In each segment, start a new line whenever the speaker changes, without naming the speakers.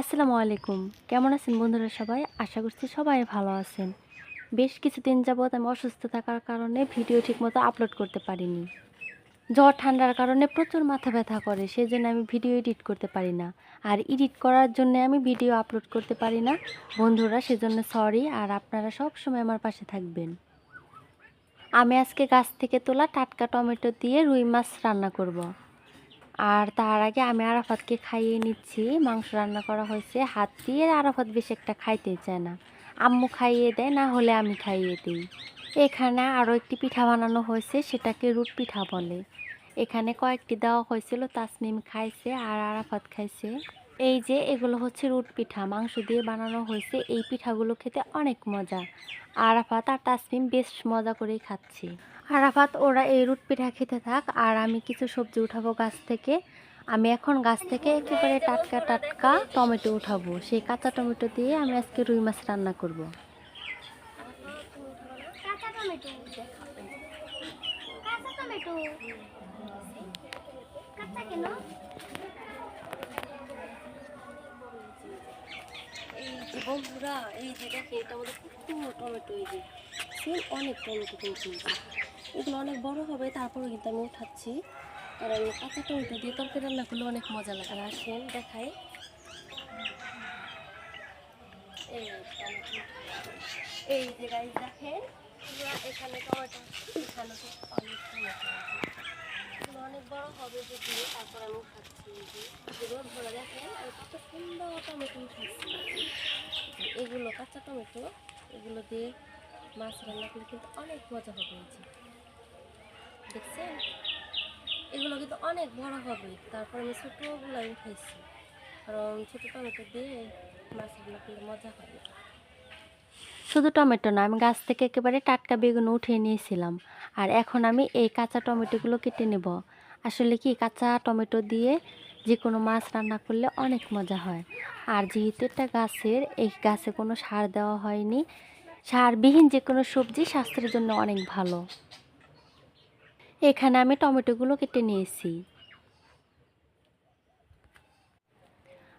আসসালামু আলাইকুম। কেমন আছেন বন্ধুরা সবাই? আশা করছি সবাই ভালো আছেন। বেশ কিছুদিন যাবৎ আমি অসুস্থ থাকার কারণে ভিডিও ঠিকমতো আপলোড করতে পারিনি। জ্বর, ঠান্ডার কারণে প্রচুর মাথা ব্যথা করে সেই জন্য আমি ভিডিও এডিট করতে পারি না। আর এডিট করার জন্য আমি ভিডিও আপলোড করতে পারি না। বন্ধুরা, সেজন্য সরি, আর আপনারা সব সময় আমার পাশে থাকবেন। আমি আজকে গাছ থেকে তোলা টাটকা টমেটো দিয়ে রুই মাছ রান্না করব। আর তার আগে আমি আরাফাতকে খাইয়ে নিচ্ছি। মাংস রান্না করা হয়েছে। হাত দিয়ে আরাফাত বেশি একটা খাইতে চায় না। আম্মু খাইয়ে দেয়, না হলে আমি খাইয়ে দিই। এখানে আরও একটি পিঠা বানানো হয়েছে, সেটাকে রুট পিঠা বলে। এখানে কয়েকটি দেওয়া হয়েছিল তাসমিম খাইছে আর আরাফাত খাইছে। এই যে, এগুলো হচ্ছে রুট পিঠা। মাংস দিয়ে বানানো হয়েছে। এই পিঠাগুলো খেতে অনেক মজা। আরাফাত আর তাসমিম বেশ মজা করেই খাচ্ছি। আরাফাত ওরা এই রুট পিঠা খেতে থাক আর আমি কিছু সবজি উঠাবো গাছ থেকে। আমি এখন গাছ থেকে একেবারে টাটকা টাটকা টমেটো উঠাবো। সেই কাঁচা টমেটো দিয়ে আমি আজকে রুই মাছ রান্না করব।
টমেটো কাঁচা টমেটো। কাঁচা কেন?
এই যে বন্ধুরা এই যে দেখে এটা আমাদের টমেটো এই যে। অনেক টমেটো কিন্তু। এগুলো অনেক বড় হবে, তারপরেও কিন্তু আমি উঠাচ্ছি। আর আমি কাঁচা টমেটো দিয়ে তরকারি রান্না করলে অনেক মজা লাগে। আর আসেন, দেখাই। এই যে গাইজ দেখেন এখানে টমেটো এখানে অনেক টমেটো অনেক বড় হবে যদি তারপর আমি যে, এগুলো ধরে দেখেন আর কত সুন্দর টমেটো উঠাচ্ছি। এগুলো কাঁচা টমেটো, এগুলো দিয়ে মাছ রান্না করলে কিন্তু অনেক মজা হবে দেখছেন এগুলো কিন্তু অনেক বড় হবে। তারপর আমি ছোটোগুলাই উঠাইছি। কারণ ছোটো টমেটো দিয়ে মাছ রান্না করলে মজা হবে। শুধু টমেটো না, আমি গাছ থেকে একেবারে টাটকা বেগুন উঠিয়ে নিয়েছিলাম। আর এখন আমি এই কাঁচা টমেটোগুলো কেটে নেব। আসলে কি, কাঁচা টমেটো দিয়ে যে কোনো মাছ রান্না করলে অনেক মজা হয়। আর যেহেতু একটা গাছের, এই গাছে কোনো সার দেওয়া হয়নি। সারবিহীন যে কোনো সবজি স্বাস্থ্যের জন্য অনেক ভালো। এখানে আমি টমেটোগুলো কেটে নিয়েছি।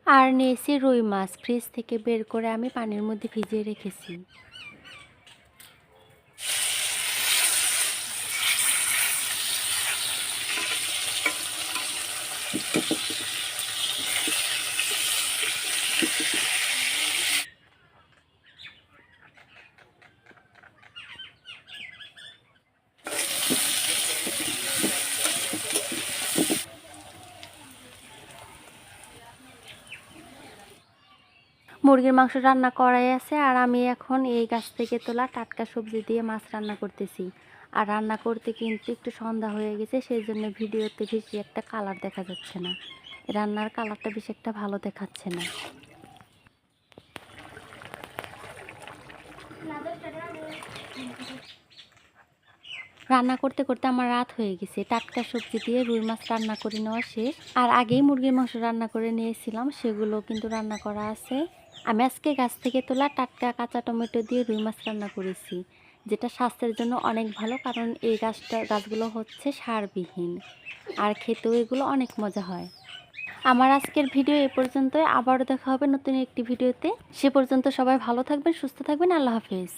আর নিয়েছি রুই মাছ, ফ্রিজ থেকে বের করে আমি পানির মধ্যে ভিজিয়ে রেখেছি। মুরগির মাংস রান্না করাই আছে, আর আমি এখন এই গাছ থেকে তোলা টাটকা সবজি দিয়ে মাছ রান্না করতেছি। আর রান্না করতে কিন্তু একটু সন্ধ্যা হয়ে গেছে, সেই জন্য ভিডিওতে বেশি একটা কালার দেখা যাচ্ছে না। রান্নার কালারটা বেশি একটা ভালো দেখাচ্ছে না। রান্না করতে করতে আমার রাত হয়ে গেছে। টাটকা সবজি দিয়ে রুই মাছ রান্না করে নেওয়া শেষ। আর আগেই মুরগির মাংস রান্না করে নিয়েছিলাম, সেগুলো কিন্তু রান্না করা আছে। আমি আজকে গাছ থেকে তোলা টাটকা কাঁচা টমেটো দিয়ে রুই মাছ রান্না করেছি, যেটা স্বাস্থ্যের জন্য অনেক ভালো কারণ এই গাছটা, গাছগুলো হচ্ছে সারবিহীন আর খেতেও এগুলো অনেক মজা হয়। আমার আজকের ভিডিও এ পর্যন্তই, আবারও দেখা হবে নতুন একটি ভিডিওতে। সে পর্যন্ত সবাই ভালো থাকবেন, সুস্থ থাকবেন, আল্লাহ হাফেজ।